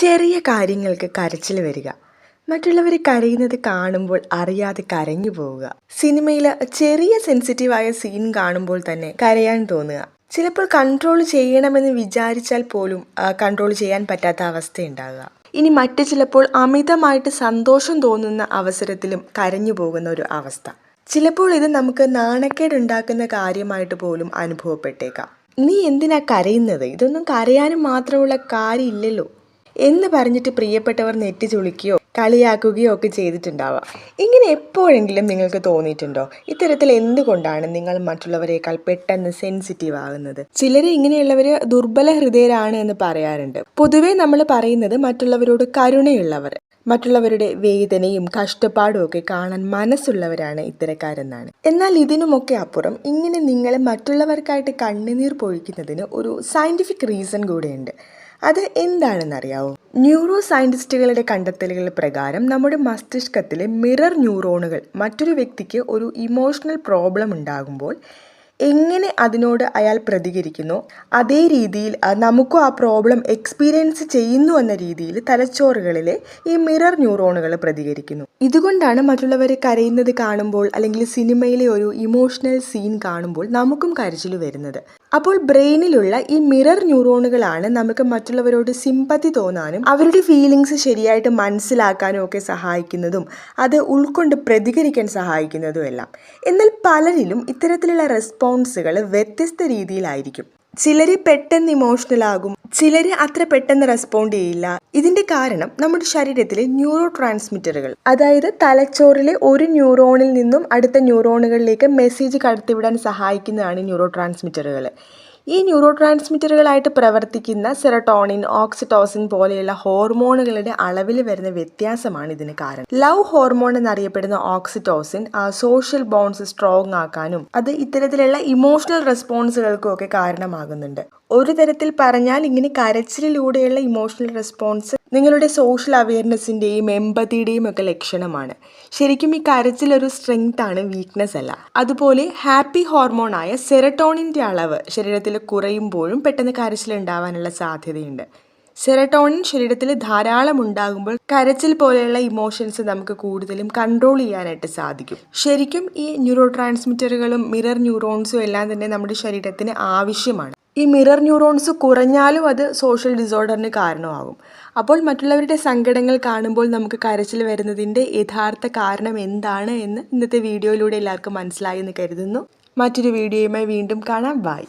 ചെറിയ കാര്യങ്ങൾക്ക് കരച്ചിൽ വരിക. മറ്റുള്ളവർ കരയുന്നത് കാണുമ്പോൾ അറിയാതെ കരഞ്ഞു പോവുക. സിനിമയിൽ ചെറിയ സെൻസിറ്റീവായ സീൻ കാണുമ്പോൾ തന്നെ കരയാൻ തോന്നുക. ചിലപ്പോൾ കൺട്രോൾ ചെയ്യണമെന്ന് വിചാരിച്ചാൽ പോലും കൺട്രോൾ ചെയ്യാൻ പറ്റാത്ത അവസ്ഥയുണ്ടാകുക ഇനി മറ്റു ചിലപ്പോൾ അമിതമായിട്ട് സന്തോഷം തോന്നുന്ന അവസരത്തിലും കരഞ്ഞു പോകുന്ന ഒരു അവസ്ഥ. ചിലപ്പോൾ ഇത് നമുക്ക് നാണക്കേടുണ്ടാക്കുന്ന കാര്യമായിട്ട് പോലും അനുഭവപ്പെട്ടേക്കാം. നീ എന്തിനാ കരയുന്നത്? ഇതൊന്നും കരയാനും മാത്രമുള്ള കാര്യമില്ലല്ലോ. എന്ന് പറഞ്ഞിട്ട് പ്രിയപ്പെട്ടവർ നെറ്റി ചുളിക്കുകയോ കളിയാക്കുകയോ ഒക്കെ ചെയ്തിട്ടുണ്ടാവാം. ഇങ്ങനെ എപ്പോഴെങ്കിലും നിങ്ങൾക്ക് തോന്നിയിട്ടുണ്ടോ? ഇത്തരത്തിൽ എന്തുകൊണ്ടാണ് നിങ്ങൾ മറ്റുള്ളവരെക്കാൾ പെട്ടെന്ന് സെൻസിറ്റീവ് ആകുന്നത്? ചിലർ ഇങ്ങനെയുള്ളവർ ദുർബല ഹൃദയരാണ് എന്ന് പറയാറുണ്ട്. പൊതുവേ നമ്മൾ പറയുന്നത് മറ്റുള്ളവരോട് കരുണയുള്ളവർ. മറ്റുള്ളവരുടെ വേദനയും കഷ്ടപ്പാടും ഒക്കെ കാണാൻ മനസ്സുള്ളവരാണ് ഇത്തരക്കാരെന്നാണ്. എന്നാൽ ഇതിനുമൊക്കെ അപ്പുറം ഇങ്ങനെ നിങ്ങൾ മറ്റുള്ളവർക്കായിട്ട് കണ്ണുനീർ പൊഴിക്കുന്നതിന് ഒരു സയന്റിഫിക് റീസൺ കൂടെയുണ്ട്. അത് എന്താണെന്നറിയാവോ? ന്യൂറോ സയന്റിസ്റ്റുകളുടെ കണ്ടെത്തലുകൾ പ്രകാരം നമ്മുടെ മസ്തിഷ്കത്തിലെ മിറർ ന്യൂറോണുകൾ മറ്റൊരു വ്യക്തിക്ക് ഒരു ഇമോഷണൽ പ്രോബ്ലം ഉണ്ടാകുമ്പോൾ എങ്ങനെ അതിനോട് അയാൾ പ്രതികരിക്കുന്നു അതേ രീതിയിൽ നമുക്കും ആ പ്രോബ്ലം എക്സ്പീരിയൻസ് ചെയ്യുന്നു എന്ന രീതിയിൽ തലച്ചോറുകളിലെ ഈ മിറർ ന്യൂറോണുകൾ പ്രതികരിക്കുന്നു. ഇതുകൊണ്ടാണ് മറ്റുള്ളവരെ കരയുന്നത് കാണുമ്പോൾ അല്ലെങ്കിൽ സിനിമയിലെ ഒരു ഇമോഷണൽ സീൻ കാണുമ്പോൾ നമുക്കും കരച്ചിൽ വരുന്നത്. അപ്പോൾ ബ്രെയിനിലുള്ള ഈ മിറർ ന്യൂറോണുകളാണ് നമുക്ക് മറ്റുള്ളവരോട് സിമ്പതി തോന്നാനും അവരുടെ ഫീലിങ്സ് ശരിയായിട്ട് മനസ്സിലാക്കാനും ഒക്കെ സഹായിക്കുന്നതും അത് ഉൾക്കൊണ്ട് പ്രതികരിക്കാൻ സഹായിക്കുന്നതും എല്ലാം എന്നാൽ പലരിലും ഇത്തരത്തിലുള്ള റെസ്പോൺസുകൾ വ്യത്യസ്ത രീതിയിലായിരിക്കും. ചിലര് പെട്ടെന്ന് ഇമോഷണൽ ആകും. ചിലർ അത്ര പെട്ടെന്ന് റെസ്പോണ്ട് ചെയ്യില്ല. ഇതിന്റെ കാരണം നമ്മുടെ ശരീരത്തിലെ ന്യൂറോ ട്രാൻസ്മിറ്ററുകൾ അതായത് തലച്ചോറിലെ ഒരു ന്യൂറോണിൽ നിന്നും അടുത്ത ന്യൂറോണുകളിലേക്ക് മെസ്സേജ് കടത്തിവിടാൻ സഹായിക്കുന്നതാണ് ന്യൂറോ ട്രാൻസ്മിറ്ററുകൾ ഈ ന്യൂറോ ട്രാൻസ്മിറ്ററുകളായിട്ട് പ്രവർത്തിക്കുന്ന സെറട്ടോണിൻ ഓക്സിറ്റോസിൻ പോലെയുള്ള ഹോർമോണുകളുടെ അളവിൽ വരുന്ന വ്യത്യാസമാണ് ഇതിന് കാരണം. ലവ് ഹോർമോൺ എന്നറിയപ്പെടുന്ന ഓക്സിറ്റോസിൻ സോഷ്യൽ ബോൺസ് സ്ട്രോങ് ആക്കാനും അത് ഇത്തരത്തിലുള്ള ഇമോഷണൽ റെസ്പോൺസുകൾക്കും ഒക്കെ കാരണമാകുന്നുണ്ട്. ഒരു തരത്തിൽ പറഞ്ഞാൽ ഇങ്ങനെ കരച്ചിലിലൂടെയുള്ള ഇമോഷണൽ റെസ്പോൺസ് നിങ്ങളുടെ സോഷ്യൽ അവയർനെസ്സിന്റെയും എമ്പതിയുടെയും ഒക്കെ ലക്ഷണമാണ്. ശരിക്കും ഈ കരച്ചിൽ ഒരു സ്ട്രെങ്ത് ആണ് വീക്ക്നെസ് അല്ല. അതുപോലെ ഹാപ്പി ഹോർമോണായ സെറട്ടോണിന്റെ അളവ് ശരീരത്തിൽ കുറയുമ്പോഴും പെട്ടെന്ന് കരച്ചിൽ ഉണ്ടാവാനുള്ള സാധ്യതയുണ്ട്. സെറട്ടോണിൻ ശരീരത്തിൽ ധാരാളം ഉണ്ടാകുമ്പോൾ കരച്ചിൽ പോലെയുള്ള ഇമോഷൻസ് നമുക്ക് കൂടുതലും കൺട്രോൾ ചെയ്യാനായിട്ട് സാധിക്കും. ശരിക്കും ഈ ന്യൂറോ ട്രാൻസ്മിറ്ററുകളും മിറർ ന്യൂറോൺസും എല്ലാം തന്നെ നമ്മുടെ ശരീരത്തിന് ആവശ്യമാണ്. ഈ മിറർ ന്യൂറോൺസ് കുറഞ്ഞാലും അത് സോഷ്യൽ ഡിസോർഡറിന് കാരണമാകും. അപ്പോൾ മറ്റുള്ളവരുടെ സങ്കടങ്ങൾ കാണുമ്പോൾ നമുക്ക് കരച്ചിൽ വരുന്നതിന്റെ യഥാർത്ഥ കാരണം എന്താണ് എന്ന് ഇന്നത്തെ വീഡിയോയിലൂടെ എല്ലാവർക്കും മനസ്സിലായി എന്ന് കരുതുന്നു. മറ്റൊരു വീഡിയോയുമായി വീണ്ടും കാണാം. ബൈ